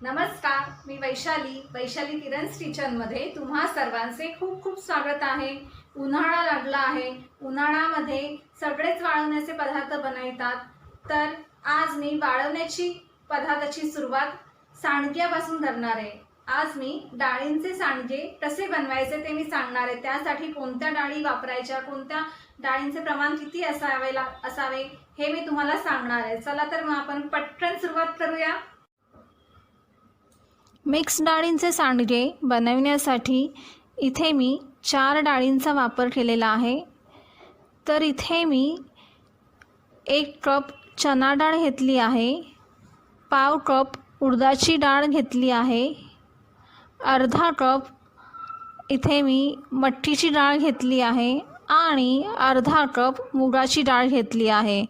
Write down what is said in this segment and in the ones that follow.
नमस्कार मी वैशाली वैशाली किरण्स किचनमध्ये तुम्हा सर्वांचे खूप खूप स्वागत आहे. उन्हाळा लागला आहे. उन्हाळ्यामध्ये सगळेच वाळवण्याचे पदार्थ बनवतात. तर आज मी वाळवण्याची पदार्थाची सुरुवात सांडग्यापासून करणार आहे. आज मी डाळींचे सांडगे कसे बनवायचे ते मी सांगणार आहे. त्यासाठी कोणत्या डाळी वापरायच्या कोणत्या डाळींचे प्रमाण किती असावे ला असावे हे मी तुम्हाला सांगणार आहे. चला तर मग आपण पटकन सुरुवात करूया. मिक्स डाळींचे सांडगे बनवण्यासाठी इथे मी चार डाळींचा वापर केलेला आहे. तर इथे मी एक कप चना डाळ घेतली आहे. पाव कप उडदाची डाळ घेतली आहे. अर्धा कप इथे मी मठ्ठीची डाळ घेतली आहे आणि अर्धा कप मुगाची डाळ घेतली आहे.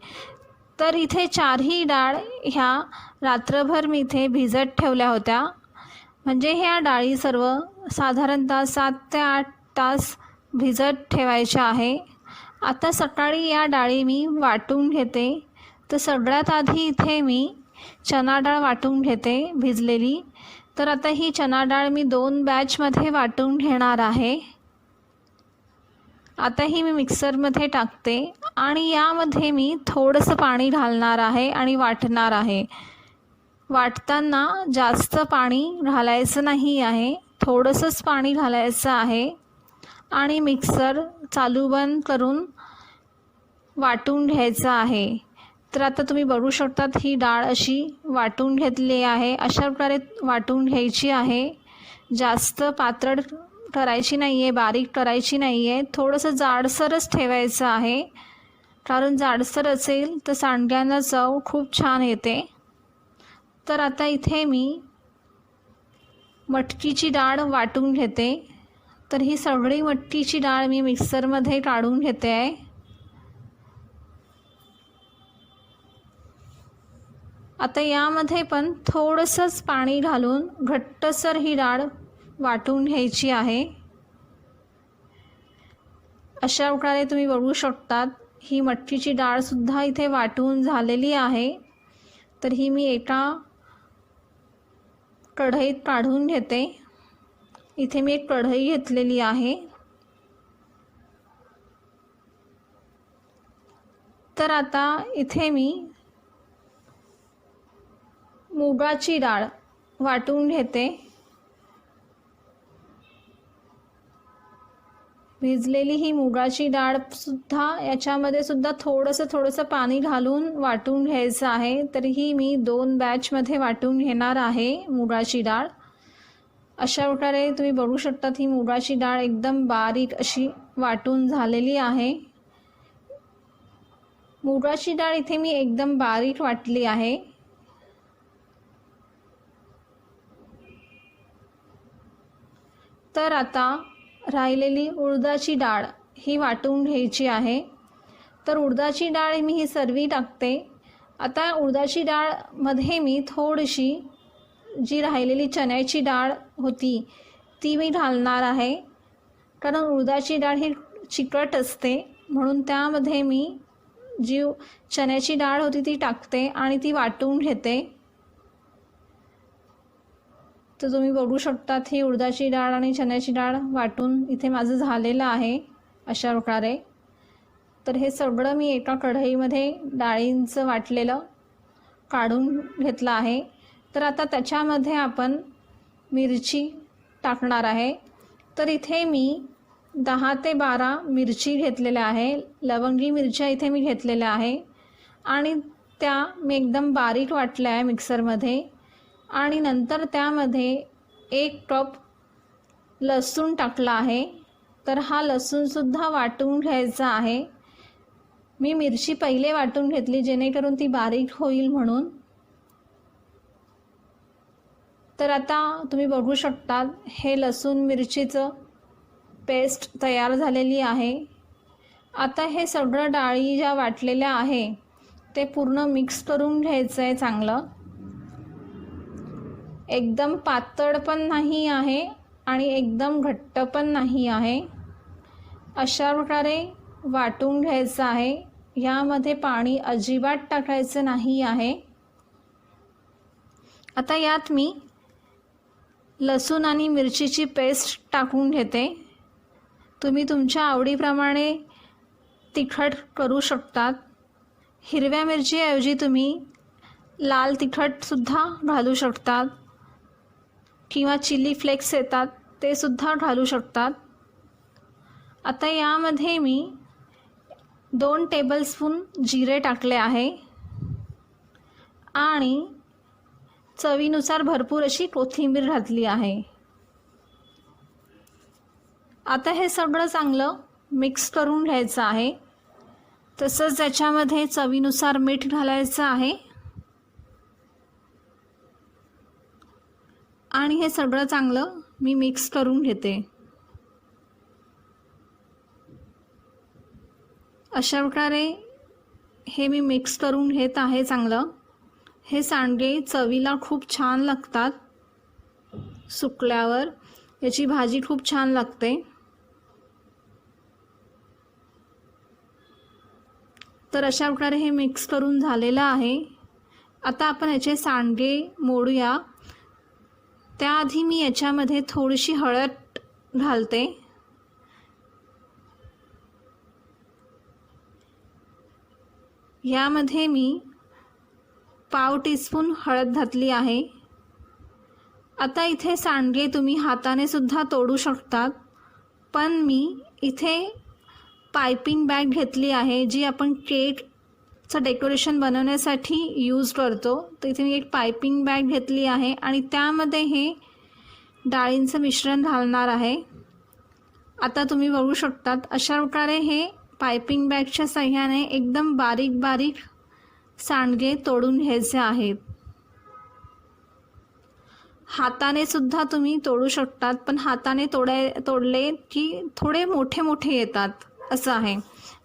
तर इथे चारही डाळ ह्या रात्रभर मी इथे भिजत ठेवल्या होत्या. म्हणजे ह्या डाळी सर्व साधारणतः सात ते आठ तास भिजत ठेवायच्या आहे. आता सकाळी या डाळी मी वाटून घेते. तर सगळ्यात आधी इथे मी चना डाळ वाटून घेते भिजलेली. तर आता ही चना डाळ मी दोन बॅचमध्ये वाटून घेणार आहे. आता ही मी मिक्सरमध्ये टाकते आणि यामध्ये मी थोडंसं पाणी घालणार आहे आणि वाटणार आहे. वाटताना जास्त पाणी घालायचं नाही आहे. थोडंसंच पाणी घालायचं आहे. आणि मिक्सर चालू बंद करून वाटून घ्यायचं आहे. तर आता तुम्ही बघू शकतात ही डाळ अशी वाटून घेतली आहे. अशा प्रकारे वाटून घ्यायची आहे. जास्त पातळ करायची नाही आहे बारीक करायची नाही आहे थोडंसं जाडसरच ठेवायचं आहे. कारण जाडसर असेल तर सांडग्यांना चव खूप छान येते. तर आता इथे मी मटकीची डाळ वाटून घेते. तर ही सगळी मटकीची डाळ मी मिक्सरमध्ये काढून घेते. आहे आता यामध्ये पण थोडंसंच पाणी घालून घट्टसर ही डाळ वाटून घ्यायची आहे. अशा प्रकारे तुम्ही बघू शकतात ही मटकीची डाळसुद्धा इथे वाटून झालेली आहे. तर ही मी एका कढईत काढून घेते. इथे मी एक कढई घेतलेली आहे. तर आता इथे मी मुगाची डाळ वाटून घेते. भिजलेली ही मुगाची डाळसुद्धा याच्यामध्ये सुद्धा थोडंसं थोडंसं पाणी घालून वाटून घ्यायचं आहे. तरीही मी दोन बॅचमध्ये वाटून घेणार आहे मुगाची डाळ. अशा प्रकारे तुम्ही बघू शकतात ही मुगाची डाळ एकदम बारीक अशी वाटून झालेली आहे. मुगाची डाळ इथे मी एकदम बारीक वाटली आहे. तर आता राहिलेली उडदाची डाळ ही वाटून घ्यायची आहे. तर उडदाची डाळ मी ही सर्वी टाकते. आता उडदाची डाळमध्ये मी थोडीशी जी राहिलेली चण्याची डाळ होती ती मी घालणार आहे. कारण उडदाची डाळ ही चिकट असते म्हणून त्यामध्ये मी जी चण्याची डाळ होती ती टाकते आणि ती वाटून घेते. तर तुम्ही बघू शकतात ही उडदाची डाळ आणि चण्याची डाळ वाटून इथे माझं झालेलं आहे अशा प्रकारे. तर हे सगळं मी एका कढईमध्ये डाळींचं वाटलेलं काढून घेतलं आहे. तर आता त्याच्यामध्ये आपण मिरची टाकणार आहे. तर इथे मी दहा ते बारा मिरची घेतलेल्या आहे. लवंगी मिरच्या इथे मी घेतलेल्या आहे. आणि त्या मी एकदम बारीक वाटल्या आहे मिक्सरमध्ये. आणि नंतर त्यामध्ये एक टॉप लसूण टाकला आहे. तर हा लसूणसुद्धा वाटून घ्यायचा आहे. मी मिरची पहिले वाटून घेतली जेणेकरून ती बारीक होईल म्हणून. तर आता तुम्ही बघू शकता हे लसूण मिरचीचं पेस्ट तयार झालेली आहे. आता हे सगळं डाळी ज्या वाटलेल्या आहे ते पूर्ण मिक्स करून घ्यायचं आहे चांगलं. एकदम पातळ पण नाही आहे आणि एकदम घट्ट पण नाही आहे. अशा प्रकारे वाटून घ्यायचं आहे. यामध्ये पाणी अजिबात टाकायचं नाही आहे. आता यात मी लसूण आणि मिरचीची पेस्ट टाकून घेते. तुम्ही तुमच्या आवडीप्रमाणे तिखट करू शकतात. हिरव्या मिरचीऐवजी तुम्ही लाल तिखटसुद्धा घालू शकतात. किंवा चिली फ्लेक्स येतात ते सुद्धा घालू शकतात. आता यामध्ये मी दोन टेबलस्पून जिरे टाकले आहे. आणि चवीनुसार भरपूर अशी कोथिंबीर घातली आहे. आता हे सगळं चांगलं मिक्स करून घ्यायचं आहे. तसंच त्याच्यामध्ये चवीनुसार मीठ घालायचं आहे. आणि हे सगळं चांगलं मी मिक्स करून घेते. अशा प्रकारे हे मी मिक्स करून घेत आहे चांगलं. हे सांडगे चवीला खूप छान लागतात. सुकल्यावर याची भाजी खूप छान लागते. तर अशा प्रकारे हे मिक्स करून झालेलं आहे. आता आपण याचे सांडगे मोडूया. त्याआधी मी याच्यामध्ये थोडीशी हळद घालते. यामध्ये मी पाव टीस्पून हळद घातली आहे. आता इथे सांडगे तुम्ही हाताने सुद्धा तोडू शकतात. पण मी इथे पायपिंग बॅग घेतली आहे जी आपण केक चं डेकोरेशन बनवण्यासाठी यूज करतो. तर इथे मी एक पायपिंग बॅग घेतली आहे आणि त्यामध्ये हे डाळींचं मिश्रण घालणार आहे. आता तुम्ही बघू शकतात अशा प्रकारे हे पायपिंग बॅगच्या सहाय्याने एकदम बारीक बारीक सांडगे तोडून घ्यायचे आहेत. हाताने सुद्धा तुम्ही तोडू शकतात पण हाताने तोडाय तोडले की थोडे मोठे मोठे येतात असं आहे.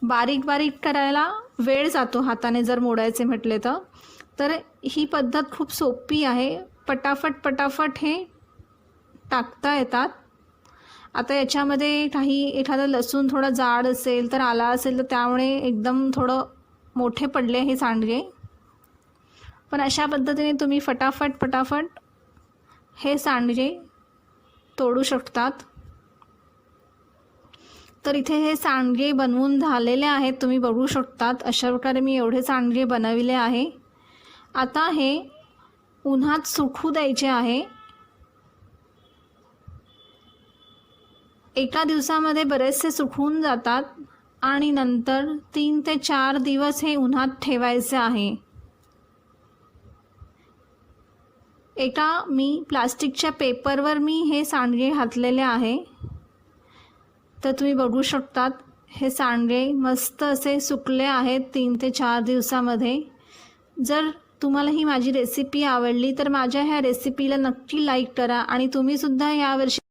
बारीक बारीक करायला वेळ जातो हाताने जर मोडायचे म्हटले तर. तर ही पद्धत खूप सोपी आहे. पटाफट पटाफट हे टाकता येतात. आता याच्यामध्ये काही एखादं लसूण थोडं जाड असेल तर आला असेल तर त्यामुळे एकदम थोडं मोठे पडले हे सांडगे. पण अशा पद्धतीने तुम्ही फटाफट फटाफट हे सांडगे तोडू शकतात. तर इथे हे सांडगे बनवून झालेले आहेत. तुम्ही बघू शकतात. अशा प्रकारे मी एवढे सांडगे बनविले आहे. आता हे उन्हात सुकू द्यायचे आहे. एका दिवसामध्ये बरेचसे सुकून जातात आणि नंतर तीन ते चार दिवस हे उन्हात ठेवायचे आहे. एका मी प्लास्टिकच्या पेपरवर मी हे सांडगे घातलेले आहे. तर तुम्ही बघू शकतात हे सांडगे मस्त असे सुकले आहेत तीन ते चार दिवसामध्ये. जर तुम्हाला ही माझी रेसिपी आवडली तर माझ्या ह्या रेसिपीला नक्की लाईक करा आणि तुम्हीसुद्धा यावर्षी